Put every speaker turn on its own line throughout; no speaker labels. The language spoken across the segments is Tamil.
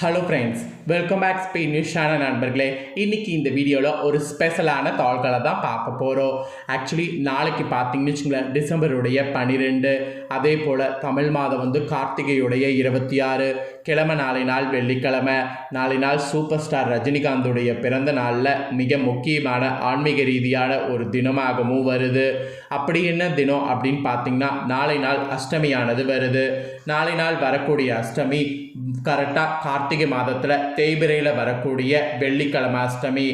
Hello friends welcome back Spain நியூஸான நண்பர்களே. இன்னைக்கு இந்த வீடியோவில் ஒரு ஸ்பெஷலான தாள்களை தான் பார்க்க போகிறோம் ஆக்சுவலி நாளைக்கு பார்த்தீங்கன்னு வச்சுங்களேன் டிசம்பருடைய பன்னிரெண்டு அதே போல் தமிழ் மாதம் வந்து கார்த்திகையுடைய இருபத்தி ஆறு கிழமை நாளை நாள் வெள்ளிக்கிழமை நாளை நாள் சூப்பர் ஸ்டார் ரஜினிகாந்துடைய பிறந்த நாளில் மிக முக்கியமான ஆன்மீக ரீதியான ஒரு தினமாகவும் வருது. அப்படி என்ன தினம் அப்படின்னு பார்த்தீங்கன்னா நாளை நாள் அஷ்டமியானது வருது. நாளை நாள் வரக்கூடிய அஷ்டமி கரெக்டாக கார்த்திகை மாதத்தில் தேய்பிரையில் வரக்கூடிய வெள்ளிக்கிழமை அஷ்டமி.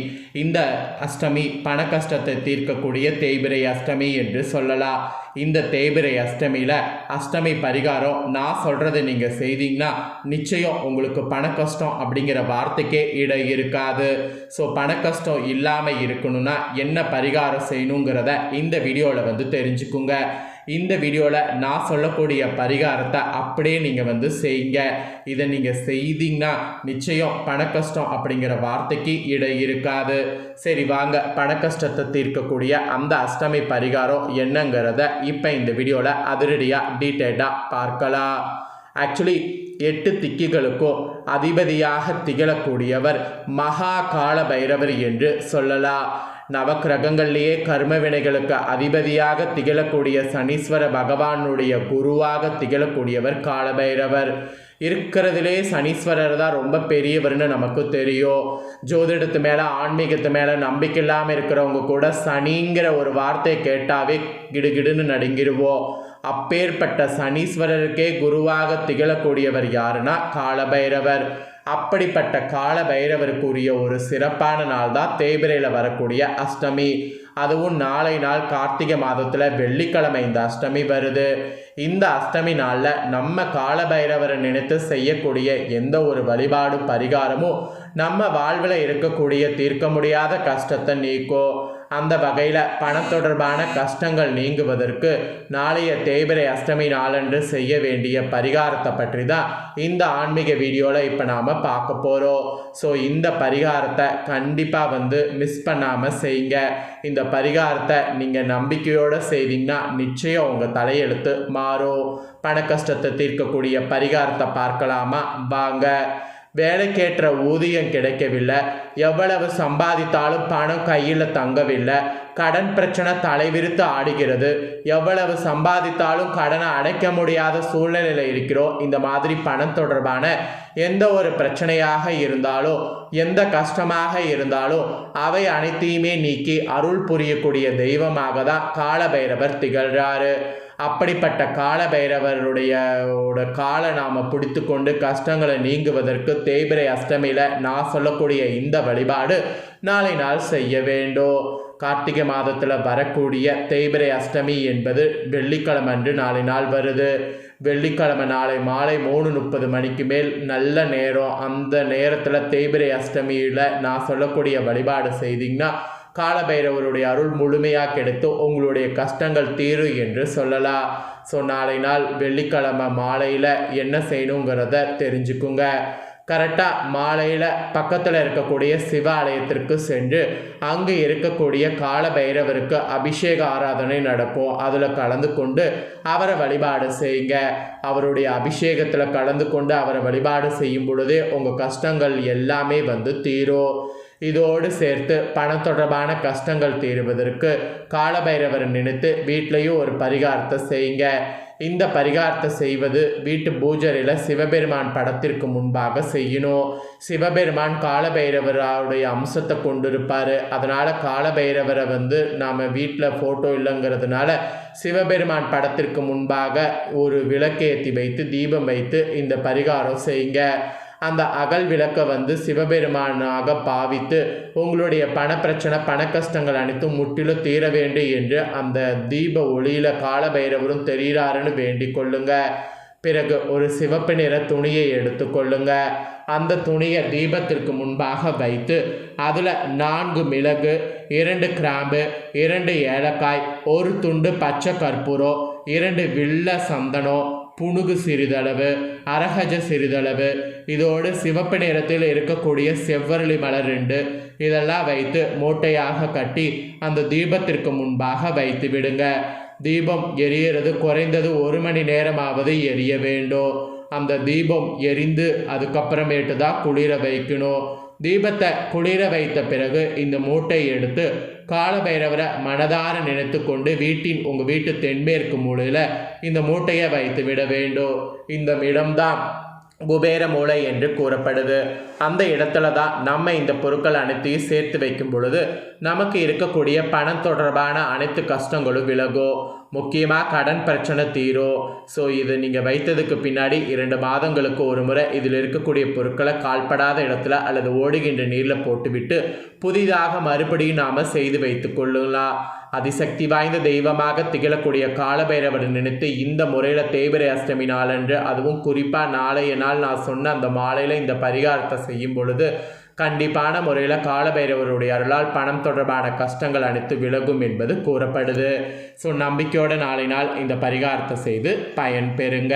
இந்த அஷ்டமி பண கஷ்டத்தை தீர்க்கக்கூடிய தேய்பிரை அஷ்டமி என்று சொல்லலாம். இந்த தேய்பிரை அஷ்டமியில் அஷ்டமி பரிகாரம் நான் சொல்கிறத நீங்கள் செய்தீங்கன்னா நிச்சயம் உங்களுக்கு பண கஷ்டம் அப்படிங்கிற வார்த்தைக்கே இட இருக்காது. ஸோ பண கஷ்டம் இல்லாமல் இருக்கணும்னா என்ன பரிகாரம் செய்யணுங்கிறத இந்த வீடியோவில் வந்து தெரிஞ்சுக்குங்க. இந்த வீடியோவில் நான் சொல்லக்கூடிய பரிகாரத்தை அப்படியே நீங்கள் வந்து செய்யுங்க. இதை நீங்கள் செய்தீங்கன்னா நிச்சயம் பணக்கஷ்டம் அப்படிங்கிற வார்த்தைக்கு இட இருக்காது. சரி வாங்க. பணக்கஷ்டத்தை தீர்க்கக்கூடிய அந்த அஷ்டமி பரிகாரம் என்னங்கிறத இப்போ இந்த வீடியோவில் அதிரடியாக டீட்டெயிலாக பார்க்கலாம். ஆக்சுவலி எட்டு திக்கிகளுக்கோ அதிபதியாக திகழக்கூடியவர் மகா கால பைரவர் என்று சொல்லலாம் நவக்கிரகங்கள்லேயே கர்ம வினைகளுக்கு அதிபதியாக திகழக்கூடிய சனீஸ்வர பகவானுடைய குருவாக திகழக்கூடியவர் காலபைரவர். இருக்கிறதுலே சனீஸ்வரர் தான் ரொம்ப பெரியவர்னு நமக்கு தெரியும். ஜோதிடத்து மேலே ஆன்மீகத்து மேலே நம்பிக்கை இல்லாமல் இருக்கிறவங்க கூட சனிங்கிற ஒரு வார்த்தையை கேட்டாவே கிடுகிடுன்னு நடுங்கிடுவோம் அப்பேற்பட்ட சனீஸ்வரருக்கே குருவாக திகழக்கூடியவர் யாருன்னா காலபைரவர். அப்படிப்பட்ட கால பைரவருக்குரிய ஒரு சிறப்பான நாள் தான் தேய்பிரையில் வரக்கூடிய அஷ்டமி. அதுவும் நாளை நாள் கார்த்திகை மாதத்தில் வெள்ளிக்கிழமை இந்த அஷ்டமி வருது. இந்த அஷ்டமி நாளில் நம்ம கால பைரவரை நினைத்து செய்யக்கூடிய எந்த ஒரு வழிபாடு பரிகாரமும் நம்ம வாழ்வில் இருக்கக்கூடிய தீர்க்க முடியாத கஷ்டத்தை நீக்கும் அந்த வகையில் பண தொடர்பான கஷ்டங்கள் நீங்குவதற்கு நாளைய தேய்பிரை அஷ்டமி நாளன்று செய்ய வேண்டிய பரிகாரத்தை பற்றி தான் இந்த ஆன்மீக வீடியோவில் இப்போ நாம் பார்க்க போகிறோம் ஸோ இந்த பரிகாரத்தை கண்டிப்பாக வந்து மிஸ் பண்ணாமல் செய்யுங்க. இந்த பரிகாரத்தை நீங்கள் நம்பிக்கையோடு செய்தீங்கன்னா நிச்சயம் உங்கள் தலையெழுத்து மாறும். பண கஷ்டத்தை தீர்க்கக்கூடிய பரிகாரத்தை பார்க்கலாமா? வாங்க. வேலைக்கேற்ற ஊதியம் கிடைக்கவில்லை. எவ்வளவு சம்பாதித்தாலும் பணம் கையில் தங்கவில்லை. கடன் பிரச்சனை தலைவிரித்து ஆடுகிறது. எவ்வளவு சம்பாதித்தாலும் கடனை அடைக்க முடியாத சூழ்நிலையில் இருக்கிறோம். இந்த மாதிரி பணம் தொடர்பான எந்த ஒரு பிரச்சனையாக இருந்தாலும் எந்த கஷ்டமாக இருந்தாலும் அவை அனைத்தையுமே நீக்கி அருள் புரியக்கூடிய தெய்வமாக தான் காலபைரவர் திகழ்கிறாரு அப்படிப்பட்ட கால பைரவருடைய காலை நாம் பிடித்து கொண்டு கஷ்டங்களை நீங்குவதற்கு தேய்பிரை அஷ்டமியில் நான் சொல்லக்கூடிய இந்த வழிபாடு நாளை நாள் செய்ய வேண்டும். கார்த்திகை மாதத்தில் வரக்கூடிய தேய்பிரை அஷ்டமி என்பது வெள்ளிக்கிழமை அன்று நாளை நாள் வருது. வெள்ளிக்கிழமை நாளை மாலை மூணு முப்பது மணிக்கு மேல் நல்ல நேரம். அந்த நேரத்தில் தேய்பிரை அஷ்டமியில் நான் சொல்லக்கூடிய வழிபாடு செய்தீங்கன்னா காலபைரவருடைய அருள் முழுமையாக கிடைத்து உங்களுடைய கஷ்டங்கள் தீரும் என்று சொல்லலாம் ஸோ நாளை நாள் வெள்ளிக்கிழமை மாலையில் என்ன செய்யணுங்கிறத தெரிஞ்சுக்குங்க. கரெக்டாக மாலையில் பக்கத்தில் இருக்கக்கூடிய சிவாலயத்திற்கு சென்று அங்கே இருக்கக்கூடிய கால பைரவருக்கு அபிஷேக ஆராதனை நடக்கும் அதில் கலந்து கொண்டு அவரை வழிபாடு செய்யுங்க. அவருடைய அபிஷேகத்தில் கலந்து கொண்டு அவரை வழிபாடு செய்யும் பொழுதே உங்கள் கஷ்டங்கள் எல்லாமே வந்து தீரும். இதோடு சேர்த்து பணம் தொடர்பான கஷ்டங்கள் தீருவதற்கு காலபைரவரை நினைத்து வீட்லேயும் ஒரு பரிகாரத்தை செய்யுங்க. இந்த பரிகாரத்தை செய்வது வீட்டு பூஜரையில் சிவபெருமான் படத்திற்கு முன்பாக செய்யணும். சிவபெருமான் காலபைரவராவுடைய அம்சத்தை கொண்டிருப்பார். அதனால் காலபைரவரை வந்து நாம் வீட்டில் ஃபோட்டோ இல்லைங்கிறதுனால சிவபெருமான் படத்திற்கு முன்பாக ஒரு விளக்கேற்றி வைத்து தீபம் வைத்து இந்த பரிகாரம் செய்யுங்க. அந்த அகல் விளக்கை வந்து சிவபெருமானாக பாவித்து உங்களுடைய பண பிரச்சனை பண கஷ்டங்கள் அனைத்தும் முற்றிலும் தீர வேண்டும் என்று அந்த தீப ஒளியில காலபைரவரும் தெரிகிறாருன்னு வேண்டிக் கொள்ளுங்க. பிறகு ஒரு சிவப்பு நிற துணியை எடுத்துக்கொள்ளுங்க அந்த துணியை தீபத்திற்கு முன்பாக வைத்து அதில் நான்கு மிளகு இரண்டு கிராம்பு இரண்டு ஏலக்காய் ஒரு துண்டு பச்சை கற்பூரம் இரண்டு வில்ல சந்தனம் புணுகு சிறிதளவு அரகஜ சிறிதளவு. இதோடு சிவப்பு நிறத்தில் இருக்கக்கூடிய செவ்வரளி மலர் ரெண்டு. இதெல்லாம் வைத்து மூட்டையாக கட்டி அந்த தீபத்திற்கு முன்பாக வைத்து விடுங்க. தீபம் எரியறது குறைந்தது ஒரு மணி நேரமாவது எரிய வேண்டும். அந்த தீபம் எரிந்து அதுக்கப்புறமேட்டு தான் குளிர வைக்கணும். தீபத்தை குளிர வைத்த பிறகு இந்த மூட்டை எடுத்து காலபைரவரை மனதார நினைத்து கொண்டு வீட்டின் உங்கள் வீட்டு தென்மேற்கு மூலையில் இந்த மூட்டையை வைத்து விட வேண்டும். இந்த இடம்தான் குபேர மூலை என்று கூறப்படுது. அந்த இடத்துல தான் நம்ம இந்த பொருட்கள் அனைத்தையும் சேர்த்து வைக்கும் பொழுது நமக்கு இருக்கக்கூடிய பணம் தொடர்பான அனைத்து கஷ்டங்களும் விலகும். முக்கியமாக கடன் பிரச்சனை தீரும் ஸோ இது நீங்கள் வைத்ததுக்கு பின்னாடி இரண்டு மாதங்களுக்கு ஒரு முறை இதில் இருக்கக்கூடிய பொருட்களை கால்படாத இடத்துல அல்லது ஓடுகின்ற நீரில் போட்டுவிட்டு புதிதாக மறுபடியும் நாம் செய்து வைத்து கொள்ளலாம். அதிசக்தி வாய்ந்த தெய்வமாக திகழக்கூடிய காலபைரவர் நினைத்து இந்த முறையில் தேய்பிரை அஷ்டமி நாளன்று அதுவும் குறிப்பாக நாளைய நாள் நான் சொன்ன அந்த மாலையில் இந்த பரிகாரத்தை செய்யும் பொழுது கண்டிப்பான முறையில் காலபைரவருடைய அருளால் பணம் தொடர்பான கஷ்டங்கள் அனைத்து விலகும் என்பது கூறப்படுது. ஸோ நம்பிக்கையோட நாளை நாள் இந்த பரிகாரத்தை செய்து பயன் பெறுங்க.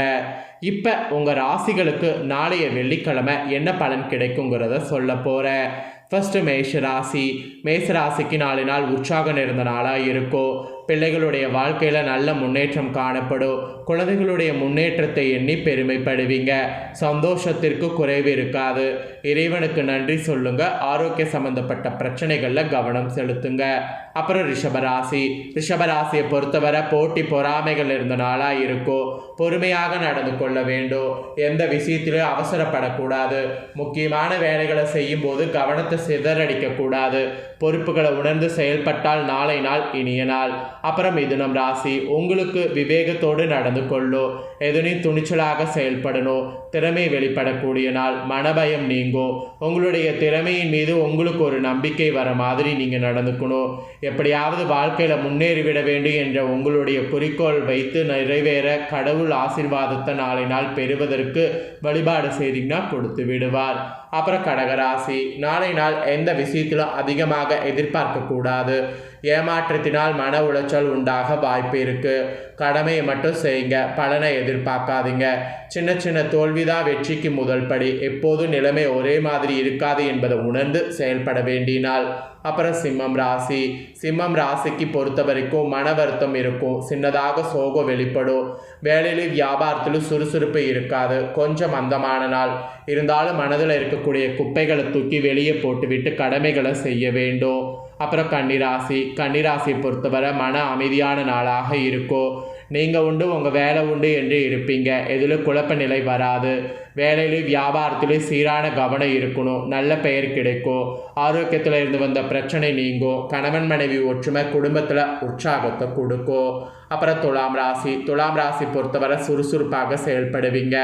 இப்போ உங்கள் ராசிகளுக்கு நாளைய வெள்ளிக்கிழமை என்ன பலன் கிடைக்குங்கிறத சொல்ல போகிறேன் ஃபஸ்ட்டு மேஷ ராசி மேஷ ராசிக்கு நாலு நாள் உற்சாகம் இருந்த நாளாக இருக்கும் பிள்ளைகளுடைய வாழ்க்கையில் நல்ல முன்னேற்றம் காணப்படும். குழந்தைகளுடைய முன்னேற்றத்தை எண்ணி பெருமைப்படுவீங்க. சந்தோஷத்திற்கு குறைவு இருக்காது. இறைவனுக்கு நன்றி சொல்லுங்க. ஆரோக்கிய சம்பந்தப்பட்ட பிரச்சனைகளில் கவனம் செலுத்துங்க. அப்புறம் ரிஷபராசி. ரிஷபராசியை பொறுத்தவரை போட்டி பொறாமைகள் இருந்த நாளாக இருக்கும். பொறுமையாக நடந்து கொள்ள வேண்டும். எந்த விஷயத்திலும் அவசரப்படக்கூடாது. முக்கியமான வேலைகளை செய்யும் போது கவனத்தை சிதறடிக்கக்கூடாது. பொறுப்புகளை உணர்ந்து செயல்பட்டால் நாளை நாள் இனிய நாள். அப்புறம் மிதுனம் ராசி உங்களுக்கு விவேகத்தோடு நடந்து கொள்ளும் எதனையும் துணிச்சலாக செயல்படணும் திறமை வெளிப்படக்கூடிய நாள். மனபயம் நீங்கும் உங்களுடைய திறமையின் மீது உங்களுக்கு ஒரு நம்பிக்கை வர மாதிரி நீங்கள் நடந்துக்கணும் எப்படியாவது வாழ்க்கையில் முன்னேறிவிட வேண்டும் என்ற உங்களுடைய குறிக்கோள் வைத்து நிறைவேற கடவுள் ஆசிர்வாதத்தை நாளை நாள் பெறுவதற்கு வழிபாடு செய்தீங்கன்னா கொடுத்து விடுவார். அப்புறம் கடகராசி நாளை நாள் எந்த விஷயத்திலும் அதிகமாக எதிர்பார்க்கக்கூடாது. ஏமாற்றத்தினால் மன உளைச்சல் உண்டாக வாய்ப்பு இருக்குது கடமையை மட்டும் செய்யுங்க பலனை எதிர்பார்க்காதீங்க. சின்ன சின்ன தோல்விதான் வெற்றிக்கு முதல் படி. எப்போதும் நிலைமை ஒரே மாதிரி இருக்காது என்பதை உணர்ந்து செயல்பட வேண்டினால். அப்புறம் சிம்மம் ராசி. சிம்மம் ராசிக்கு பொறுத்த வரைக்கும் மன வருத்தம் இருக்கும். சின்னதாக சோகம் வெளிப்படும். வேலையிலும் வியாபாரத்திலும் சுறுசுறுப்பு இருக்காது. கொஞ்சம் மந்தமான நாள். இருந்தாலும் மனதில் இருக்கக்கூடிய குப்பைகளை தூக்கி வெளியே போட்டுவிட்டு கடமைகளை செய்ய வேண்டும். அப்புறம் கன்னிராசி கன்னிராசி பொறுத்தவரை மன அமைதியான நாளாக இருக்கும் நீங்கள் உண்டு உங்கள் வேலை உண்டு என்று இருப்பீங்க. எதில் குழப்ப நிலை வராது. வேலையிலும் வியாபாரத்திலும் சீரான கவனம் இருக்கணும். நல்ல பெயர் கிடைக்கும் ஆரோக்கியத்தில் இருந்து வந்த பிரச்சனை நீங்கும் கணவன் மனைவி ஒற்றுமை குடும்பத்தில் உற்சாகத்தை கொடுக்கும் அப்புறம் துலாம் ராசி. துலாம் ராசி பொறுத்தவரை சுறுசுறுப்பாக செயல்படுவீங்க.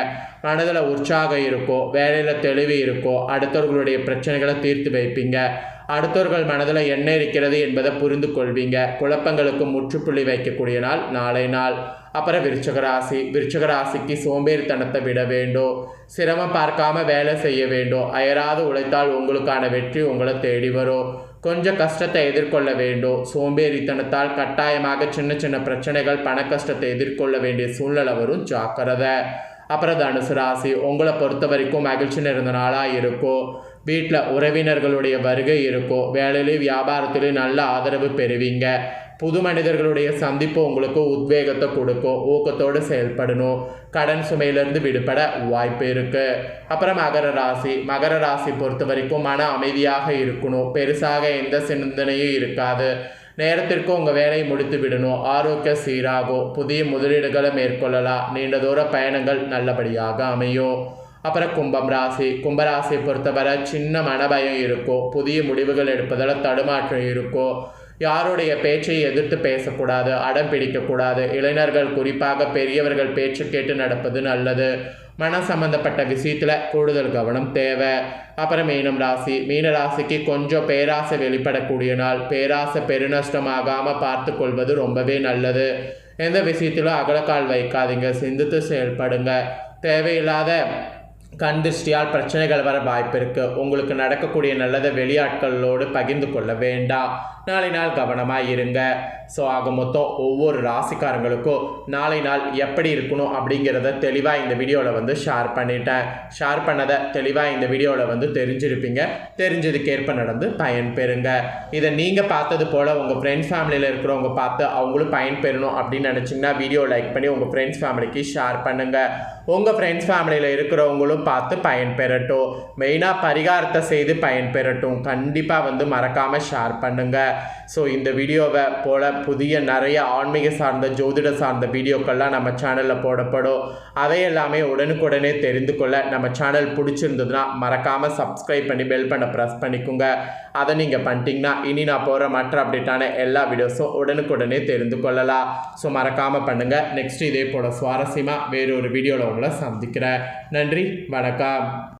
மனதில் உற்சாகம் இருக்கும் வேலையில் தெளிவு இருக்கும் அடுத்தவர்களுடைய பிரச்சனைகளை தீர்த்து வைப்பீங்க. அடுத்தவர்கள் மனதில் என்ன இருக்கிறது என்பதை புரிந்து கொள்வீங்க. குழப்பங்களுக்கு முற்றுப்புள்ளி வைக்கக்கூடிய நாள் நாளை நாள். அப்புறம் விருச்சகராசி விருச்சகராசிக்கு சோம்பேறித்தனத்தை விட வேண்டும் சிரமம் பார்க்காம வேலை செய்ய வேண்டும் அயராது உழைத்தால் உங்களுக்கான வெற்றி உங்களை தேடி வரும் கொஞ்சம் கஷ்டத்தை எதிர்கொள்ள வேண்டும் சோம்பேறித்தனத்தால் கட்டாயமாக சின்ன சின்ன பிரச்சனைகள் பண கஷ்டத்தை எதிர்கொள்ள வேண்டிய சூழ்நிலை வரும். ஜாக்கிரதை. அப்புறம் தனுசு ராசி உங்களை பொறுத்த வரைக்கும் மகிழ்ச்சி நிறைந்த நாளாக இருக்கும் வீட்டில் உறவினர்களுடைய வருகை இருக்கும் வேலையிலையும் வியாபாரத்திலையும் நல்ல ஆதரவு பெறுவீங்க. புது மனிதர்களுடைய சந்திப்பு உங்களுக்கு உத்வேகத்தை கொடுக்கும் ஊக்கத்தோடு செயல்படணும். கடன் சுமையிலிருந்து விடுபட வாய்ப்பு இருக்குது அப்புறம் மகர ராசி மகர ராசி பொறுத்த வரைக்கும் மன அமைதியாக இருக்கணும். பெருசாக எந்த சிந்தனையும் இருக்காது. நேரத்திற்கு உங்கள் வேலையை முடித்து விடணும். ஆரோக்கிய சீராகும் புதிய முதலீடுகளை மேற்கொள்ளலாம் நீண்ட தூர பயணங்கள் நல்லபடியாக அமையும். அப்புறம் கும்பம் ராசி. கும்பராசியை பொறுத்தவரை சின்ன மனபயம் இருக்கும். புதிய முடிவுகள் எடுப்பதில் தடுமாற்றம் இருக்கும். யாருடைய பேச்சை எதிர்த்து பேசக்கூடாது அடம் பிடிக்கக்கூடாது. இளைஞர்கள் குறிப்பாக பெரியவர்கள் பேச்சு கேட்டு நடப்பது நல்லது. மன சம்பந்தப்பட்ட விஷயத்தில் கூடுதல் கவனம் தேவை. அப்புறம் மீனம் ராசி மீன ராசிக்கு கொஞ்சம் பேராசை வெளிப்படக்கூடிய நாள். பேராசை பெருநஷ்டமாகாமல் பார்த்து கொள்வது ரொம்பவே நல்லது. எந்த விஷயத்திலும் அகலக்கால் வைக்காதீங்க. சிந்தித்து செயல்படுங்க. தேவையில்லாத கண் திருஷ்டியால் பிரச்சனைகள் வர வாய்ப்பு இருக்குது உங்களுக்கு நடக்கக்கூடிய நல்லதை வெளியாட்களோடு பகிர்ந்து கொள்ள வேண்டாம். நாளை நாள் கவனமாக இருங்க. ஸோ ஆக மொத்தம் ஒவ்வொரு ராசிக்காரங்களுக்கும் நாளை நாள் எப்படி இருக்கணும் அப்படிங்கிறத தெளிவாக இந்த வீடியோவில் வந்து ஷேர் பண்ணிட்டேன். ஷேர் பண்ணதை தெளிவாக இந்த வீடியோவில் வந்து தெரிஞ்சிருப்பீங்க. தெரிஞ்சதுக்கேற்ப நடந்து பயன் பெறுங்க. இதை நீங்கள் பார்த்தது போல் உங்கள் ஃப்ரெண்ட்ஸ் ஃபேமிலியில் இருக்கிறவங்க பார்த்து அவங்களும் பயன் பெறணும் அப்படின்னு நினச்சிங்கன்னா வீடியோ லைக் பண்ணி உங்கள் ஃப்ரெண்ட்ஸ் ஃபேமிலிக்கு ஷேர் பண்ணுங்கள் உங்கள் ஃப்ரெண்ட்ஸ் ஃபேமிலியில் இருக்கிறவங்களும் பார்த்து பயன்பெறட்டும். மெயினாக பரிகாரத்தை செய்து பயன் பெறட்டும் கண்டிப்பாக வந்து மறக்காமல் ஷேர் பண்ணுங்கள் ஸோ இந்த வீடியோவை போல் புதிய நிறைய ஆன்மீக சார்ந்த ஜோதிட சார்ந்த வீடியோக்கள்லாம் நம்ம சேனலில் போடப்படும். அதை எல்லாமே உடனுக்குடனே தெரிந்து கொள்ள நம்ம சேனல் பிடிச்சிருந்ததுன்னா மறக்காமல் சப்ஸ்கிரைப் பண்ணி பெல் பண்ண ப்ரெஸ் பண்ணிக்கோங்க. அதை நீங்கள் பண்ணிட்டீங்கன்னா இனி நான் போகிற மற்ற அப்டேட்டான எல்லா வீடியோஸும் உடனுக்குடனே தெரிந்து கொள்ளலாம். ஸோ மறக்காமல் பண்ணுங்கள் நெக்ஸ்ட் இதே போல் சுவாரஸ்யமாக வேறொரு வீடியோவில் உங்களை சந்திக்கிறேன். நன்றி para acá.